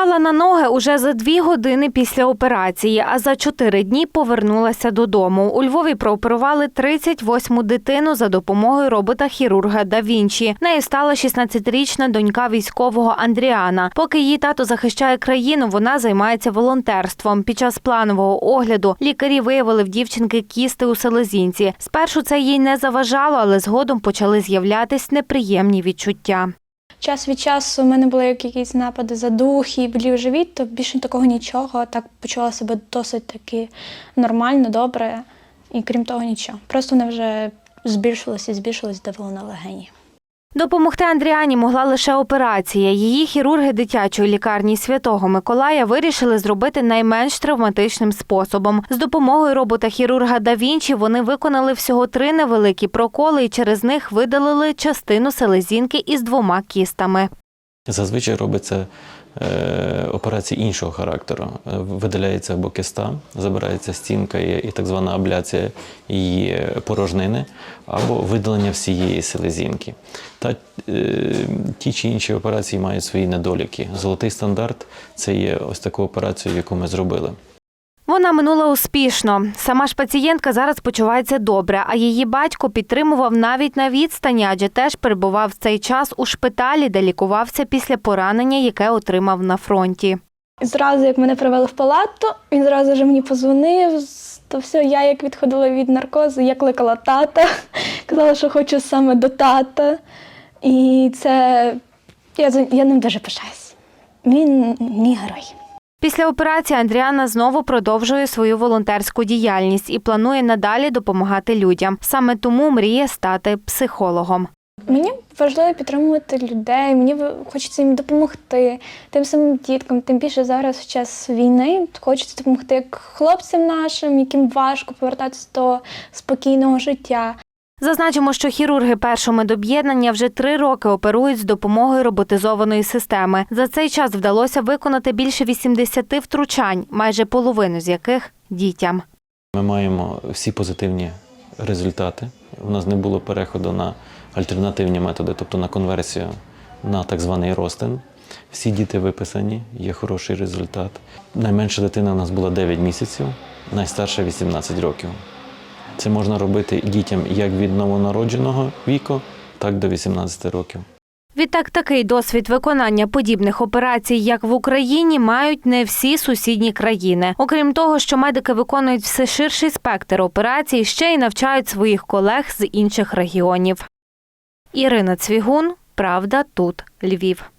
Стала на ноги уже за дві години після операції, а за чотири дні повернулася додому. У Львові прооперували 38-му дитину за допомогою робота-хірурга Да Вінчі. Нею стала 16-річна донька військового Андріана. Поки її тато захищає країну, вона займається волонтерством. Під час планового огляду лікарі виявили в дівчинки кісти у селезінці. Спершу це їй не заважало, але згодом почали з'являтись неприємні відчуття. Час від часу в мене були якісь напади задухи, болів живіт, то більше такого нічого. Так почула себе досить таки нормально, добре. І крім того, нічого. Просто вона вже збільшилися і збільшилась давило на легені. Допомогти Андріані могла лише операція. Її хірурги дитячої лікарні Святого Миколая вирішили зробити найменш травматичним способом. З допомогою робота-хірурга Да Вінчі вони виконали всього три невеликі проколи і через них видалили частину селезінки із двома кістами. Зазвичай робиться операції іншого характеру. Е, Видаляється або киста, забирається стінка і, так звана абляція її порожнини, або видалення всієї селезінки. Та е, ті чи інші операції мають свої недоліки. Золотий стандарт це є ось таку операцію, яку ми зробили. Вона минула успішно. Сама ж пацієнтка зараз почувається добре, а її батько підтримував навіть на відстані, адже теж перебував в цей час у шпиталі, де лікувався після поранення, яке отримав на фронті. Зразу, як мене привели в палату, він зразу ж мені позвонив. То все, я як відходила від наркозу, я кликала тата, казала, що хочу саме до тата. І це я, я ним дуже пишаюсь. Він мій герой. Після операції Андріана знову продовжує свою волонтерську діяльність і планує надалі допомагати людям. Саме тому мріє стати психологом. Мені важливо підтримувати людей, мені хочеться їм допомогти тим самим діткам, тим більше зараз в час війни хочеться допомогти як хлопцям нашим, яким важко повертатися до спокійного життя. Зазначимо, що хірурги першого медоб'єднання вже три роки оперують з допомогою роботизованої системи. За цей час вдалося виконати більше 80 втручань, майже половину з яких дітям. Ми маємо всі позитивні результати. У нас не було переходу на альтернативні методи, тобто на конверсію на так званий ростин. Всі діти виписані, є хороший результат. Найменша дитина у нас була 9 місяців, найстарша 18 років. Це можна робити дітям як від новонародженого віку, так до 18 років. Відтак, такий досвід виконання подібних операцій, як в Україні, мають не всі сусідні країни. Окрім того, що медики виконують все ширший спектр операцій, ще й навчають своїх колег з інших регіонів. Ірина Цвігун, Правда, тут Львів.